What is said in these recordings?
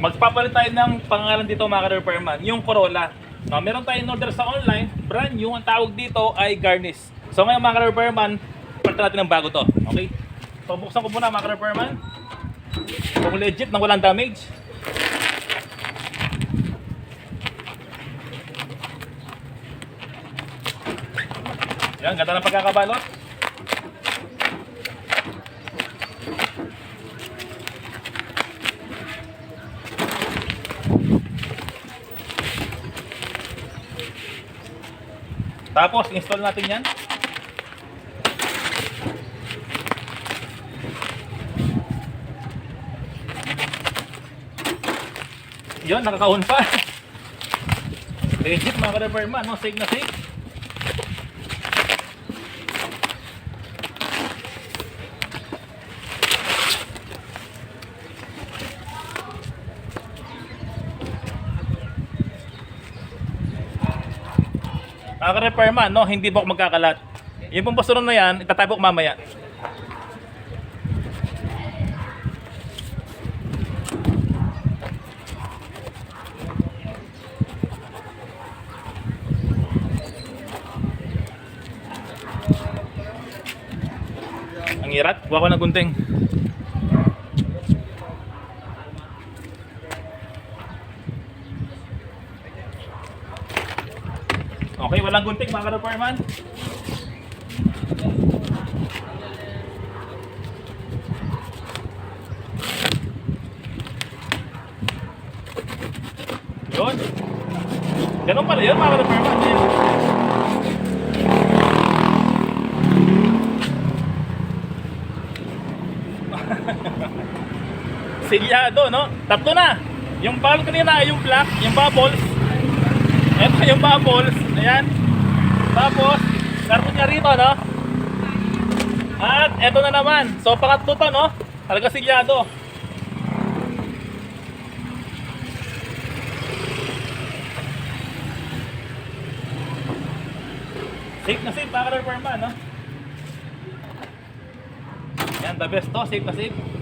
Magpapalit tayo ng pangalan dito mga ka-repairman, yung Corolla. No, meron tayong order sa online, brand new, ang tawag dito ay Garnish. So ngayon mga ka-repairman, palitan natin ng bago to. Okay? So buksan ko muna mga ka-repairman. Kung legit na walang damage. Yan, ganda ng pagkakabalot. Tapos, install natin yan. Yun, nakakahon pa. Legit mga ka-repairman, no? Safe na safe. Mga ka-repairman, no? Hindi po ako magkakalat. Yung pong basurong na yan, itatabi ko mamaya. Ang irat, kuha ko ng gunting. Okay, walang gunting mga ka-repairman. Yun. Ganun pala yun mga ka-repairman. Silyado, no? Tatlo na. Yung ball kanina ay yung black, yung bubbles. Ito yung bubbles. Ayan. Tapos, karton niya rito, no? At ito na naman. So, pangatlo to, no? Talaga silyado. Safe na safe, para repairman, no? Yan, the best to. Safe na safe.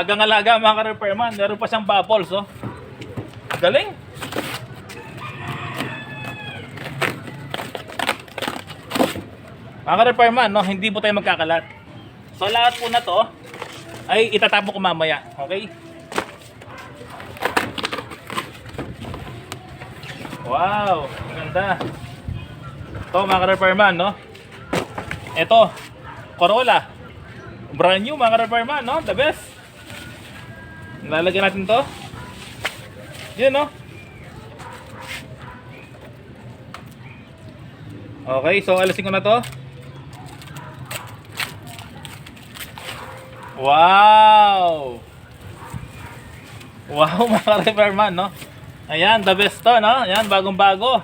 Alagang-alaga mga ka-repairman. Meron pa siyang bubbles, oh. Galing. Mga ka-repairman, no, hindi po tayo magkakalat. So lahat po na to ay itatapo ko mamaya. Okay? Wow, ganda. Ito mga ka-repairman, no? Ito, Corolla. Brand new mga ka-repairman, no? The best. Lalagyan natin to. Yun, no? Okay, so alisin ko na to. Wow! Wow, mga repairman, no? Ayan, the best to, no? Ayan, bagong-bago.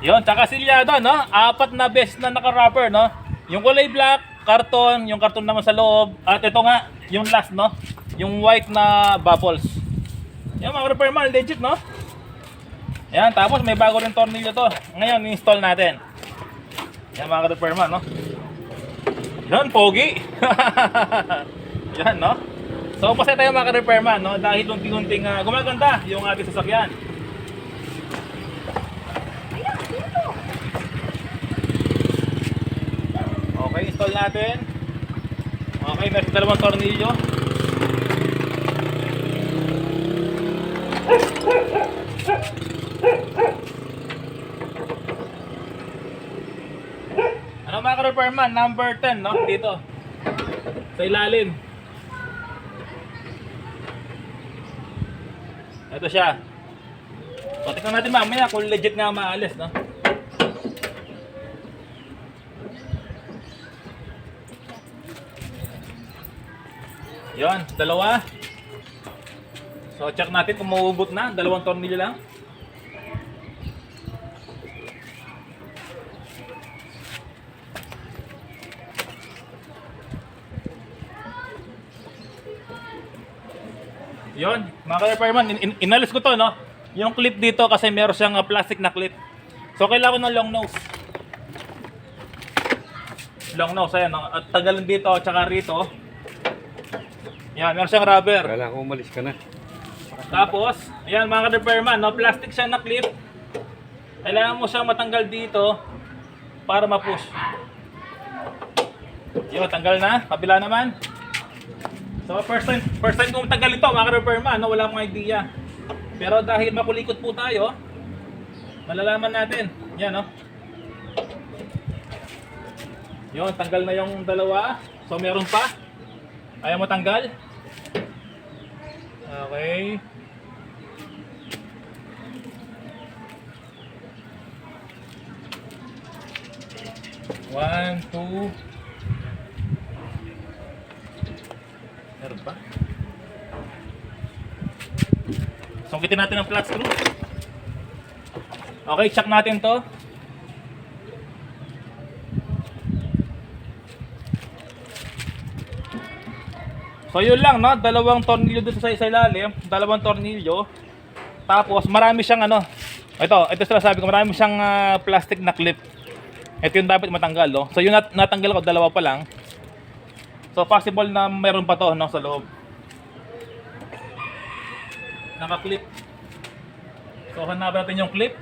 Yun, tsaka silyado, no? Apat na best na naka-wrapper, no? Yung kulay black, karton, yung karton naman sa loob, at ito nga, yung last, no? Yung white na bubbles. Yan, mga repairman, legit, no? Ayan, tapos may bago rin tornilyo to. Ngayon, install natin. Yan, mga repairman, no? Yan, pogi. Yan, no? So, pasaya tayo mga ka-repairman, no? Dahil unti-unting uh, gumaganda yung ating sasakyan. Okay, install natin. Okay, meron dalawang tornilyo. Ano mga ka-repairman? Number 10, no? Dito. Sa ilalim. Ito siya. So, tingnan natin mamaya kung legit nga maalis, no? Yon, dalawa. So, check natin kung mauubot na. Dalawang tornilyo lang. Yon, mga ka-repairman, in- in- inalis ko to, no? yung clip dito kasi meron siyang ah, plastic na clip. So kailangan ko ng long nose. Long nose, ayan. At tagalin dito, tsaka rito. Yan, meron siyang rubber. Kala ko umalis ka na. Tapos, ayan mga ka-repairman, no? plastic siya na clip. Kailangan mo siyang matanggal dito para ma-push. Yun, tanggal na. Kabila naman. So, first time, first time kong tanggal ito, mga ka-repairman, no? wala akong idea. Pero dahil makulikot po tayo, malalaman natin. Yan, no? Yun, tanggal na yung dalawa. So, meron pa. Ayaw mo tanggal? Okay. One, two. Meron pa? Sungkitin natin ang flat screw. Okay, check natin to. So yun lang no, dalawang tornilyo dito sa isa ilalim, dalawang tornilyo. Tapos marami siyang ano. Ito, ito sila sabi ko, marami siyang ah, plastic na clip. Ito yung dapat matanggal, no? So yung nat- natanggal ko, dalawa pa lang. So possible na meron pa to, no, sa loob. Naka-clip. So hanapin natin yung clip.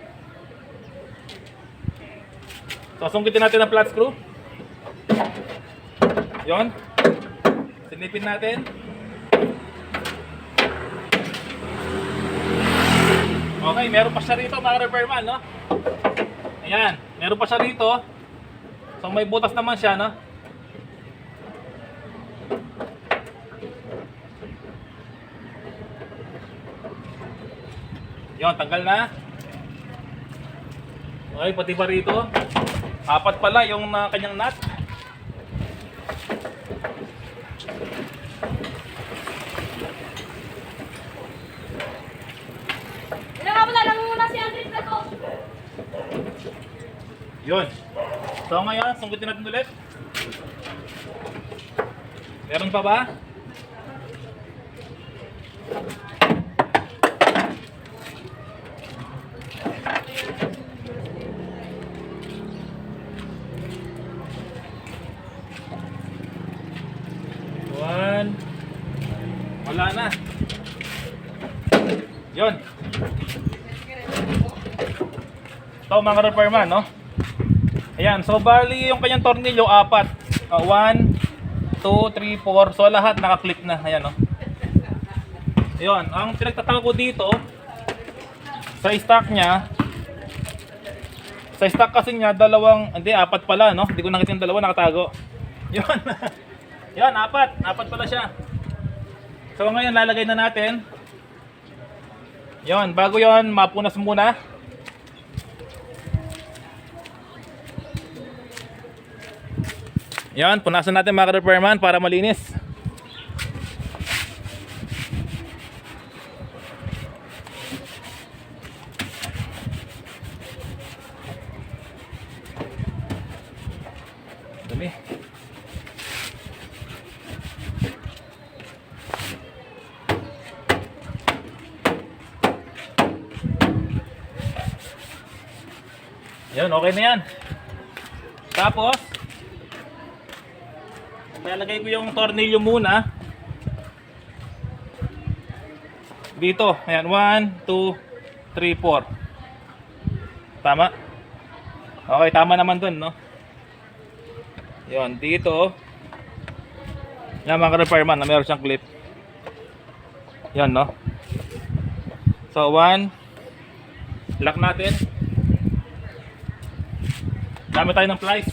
So sungkitin natin ang flat screw. Yon. Silipin natin. Okay, meron pa siya rito mga repairman, no? Ayan, meron pa siya rito. So may butas naman siya, no? Yon, tanggal na. Okay, pati pa rito. Apat pala yung uh, kanyang nut. Pinakabala lang muna si Andres na to. Yun. So ngayon, sungkitin natin ulit. Meron pa ba? One. Wala na. Yun. Ito mga repairman, no? Ayan, so bali yung kanyang tornilyo, apat. Uh, one, two, three, four. So lahat naka-clip na. Ayan, no? Ayun, ang pinagtataka ko dito, sa stock niya, sa stock kasi niya, dalawang, hindi, apat pala, no? Hindi ko nakita yung dalawa, nakatago. Yun. Yun, apat. Apat pala siya. So ngayon, lalagay na natin. Yun, bago yon mapunas muna. Yan, punasan natin mga repairman para malinis. Dumi. Yan, okay na yan. Tapos, Lalagay ko yung tornilyo muna. Dito. Ayan. 1, 2, 3, 4. Tama? Okay, tama naman dun, no? Yun, dito. Yan mga repairman na meron siyang clip. Yan, no? So, 1. Lock natin. Gamit tayo ng plies.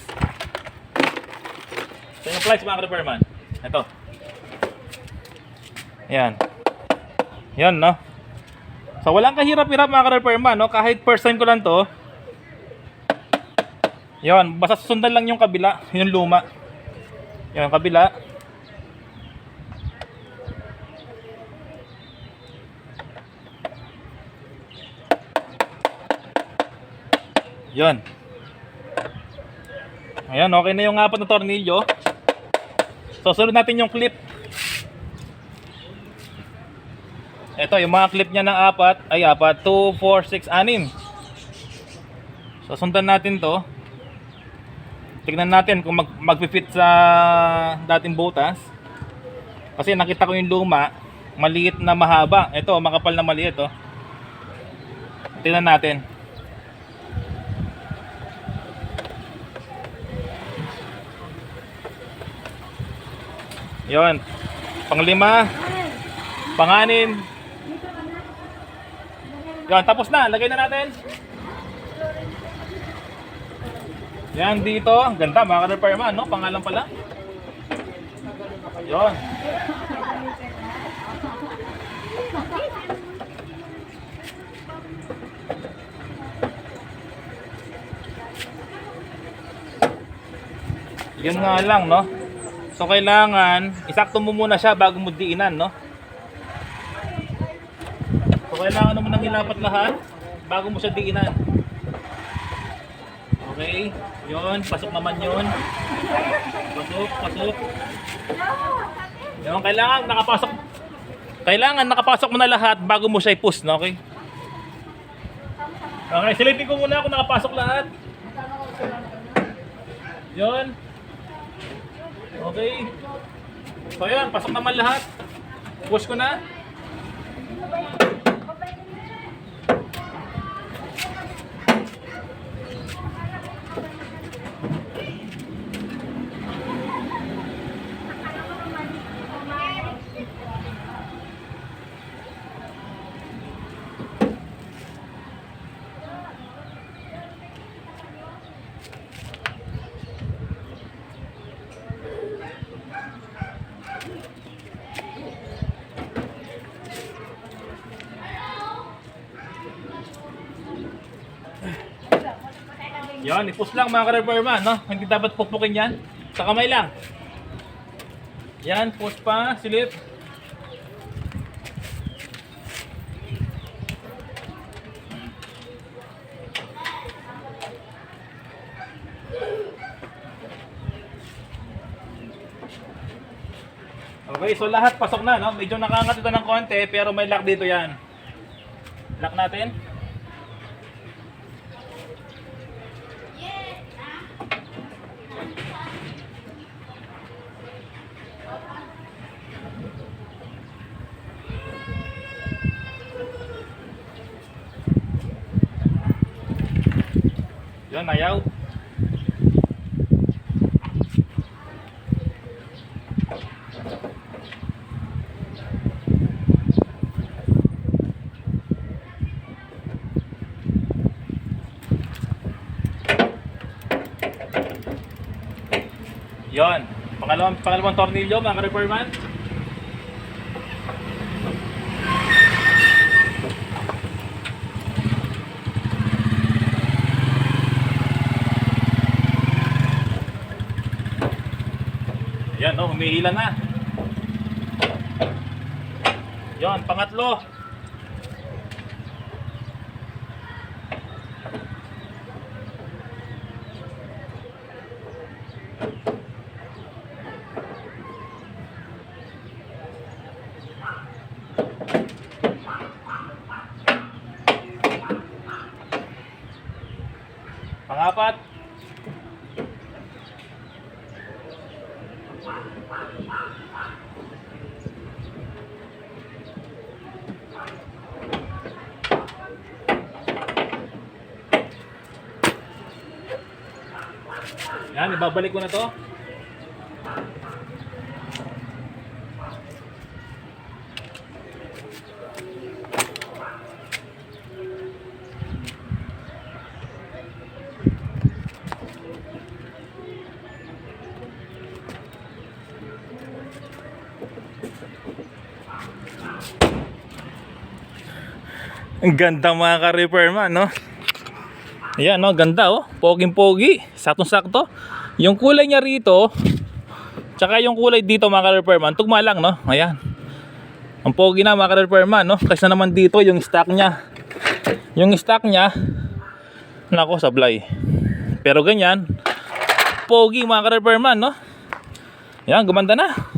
So yung plies mga repairman. Ito. Yan. Yan no. So walang kahirap-hirap mga repairman no. Kahit first time ko lang to. Yan. Basta susundan lang yung kabila. Yung luma. Yan kabila. Yan. Ayan, okay na yung apat na tornilyo. So, sunod natin yung clip. ito yung mga clip niya ng apat, ay apat, 2, 4, 6, 6. So sundan natin to. Tignan natin kung mag magpi-fit sa dating butas. Kasi nakita ko yung luma, maliit na mahaba. Ito, makapal na maliit oh. Tingnan natin. Yon. Panglima. Panganin. Yan, tapos na. Lagay na natin. Yan dito. Ang Ganda, mga ka-repairman, no? Pangalan pala. Yon. Yun nga lang, no? So kailangan, isakto mo muna siya bago mo diinan, no? So kailangan mo nang ilapat lahat bago mo siya diinan. Okay, yun, pasok naman yun. Pasok, pasok. Yun, kailangan nakapasok. Kailangan nakapasok mo na lahat bago mo siya i-push, no? Okay? Okay, silipin ko muna kung nakapasok lahat. Yun. Okay. So yun, pasok naman lahat. Push ko na. Yan, i-push lang mga ka-repairman, no? Hindi dapat pupukin yan. Sa kamay lang. Yan, push pa, silip. Okay, so lahat pasok na, no? Medyo nakangat ito ng konti, pero may lock dito yan. Lock natin. Yun, ayaw. Yon. Pangalawang, pangalawang tornilyo, mga ka-repairman. Yan, no, humihila na. Yon, pangatlo. Yan, ibabalik ko na to. Ang ganda mga ka-repairman, no? Ayan, no? Ganda, oh. Poging-pogi. Saktong-sakto. Yung kulay niya rito, tsaka yung kulay dito mga ka-repairman, tugma lang, no? Ayan. Ang pogi na mga ka-repairman, no? Kaysa naman dito, yung stock niya. Yung stock niya, nako, sablay. Pero ganyan, pogi mga ka-repairman, no? Ayan, gumanda na.